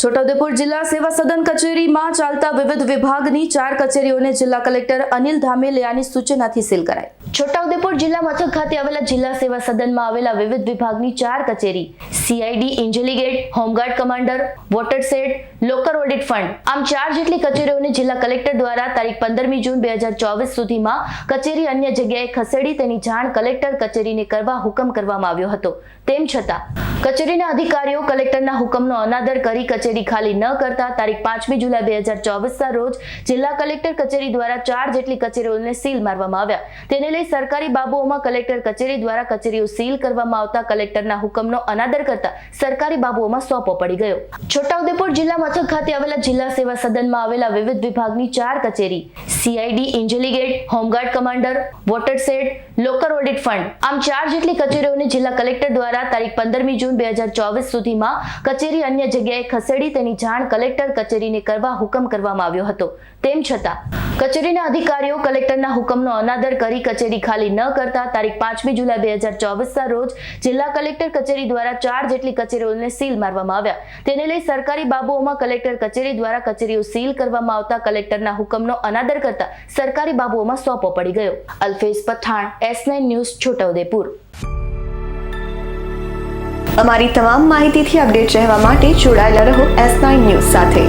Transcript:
છોટાઉદેપુર જિલ્લા સેવા સદન કચેરીમાં ચાલતા વિવિધ વિભાગની ચાર કચેરીઓને જિલ્લા કલેક્ટર અનિલ ધામેલિયાની સૂચનાથી સીલ કરાઈ. છોટાઉદેપુર જિલ્લા મથક ખાતે આવેલા જિલ્લા સેવા સદનમાં આવેલા વિવિધ વિભાગની ચાર કચેરી CID intelligence home guard commander water set locker audit fund આમ ચાર જેટલી કચેરીઓને જિલ્લા કલેક્ટર દ્વારા તારીખ પંદરમી જૂન બે હજાર ચોવીસ સુધીમાં કચેરી અન્ય જગ્યાએ ખસેડી તેની જાણ કલેક્ટર કચેરીને કરવા હુકમ કરવામાં આવ્યો હતો. તેમ છતાં કચેરીના અધિકારીઓ કલેક્ટરના હુકમનો અનાદર કરી કચેરી ખાલી ન કરતા તારીખ પાંચમી જુલાઈ બે હજાર ચોવીસના રોજ જિલ્લા કલેક્ટર કચેરી દ્વારા ચાર જેટલી કચેરીઓને સીલ મારવામાં આવ્યા. તેને લઈ સરકારી બાબુઓમાં કલેક્ટર કચેરી દ્વારા કચેરીઓ સીલ કરવામાં આવતા કલેક્ટરના હુકમનો અનાદર કરતા સરકારી બાબુઓમાં સોંપો પડી ગયો. છોટાઉદેપુર જિલ્લા મથક ખાતે આવેલા જિલ્લા સેવા સદનમાં આવેલા વિવિધ વિભાગની ચાર કચેરી CID intelligence home guard commander, water set, local audit fund. આમ ચાર જેટલી કચેરીઓને જિલ્લા કલેક્ટર દ્વારા તારીખ પંદરમી જૂન બે હજાર ચોવીસ સુધીમાં કચેરી અન્ય જગ્યાએ ખસેડી તેની જાણ કલેક્ટર કચેરીને કરવા હુકમ કરવામાં આવ્યો હતો. તેમ છતાં, કચેરીના અધિકારીઓ કલેક્ટરના હુકમનો અનાદર કરી કચેરી ખાલી ન કરતા તારીખ પાંચમી જુલાઈ બે હજાર ચોવીસના રોજ જિલ્લા કલેક્ટર કચેરી દ્વારા ચાર જેટલી કચેરીઓને સીલ મારવામાં આવ્યા. તેને લઈ સરકારી બાબુઓમાં કલેક્ટર કચેરી દ્વારા કચેરીઓ સીલ કરવામાં આવતા કલેક્ટરના હુકમનો અનાદર કરતા સરકારી બાબુઓમાં સોંપો પડી ગયો. Alfez Pathan S nine news Chhota Udaipur. અમારી તમામ માહિતીથી અપડેટ રહેવા માટે જોડાયેલા રહો એસ નાઇન ન્યૂઝ સાથે.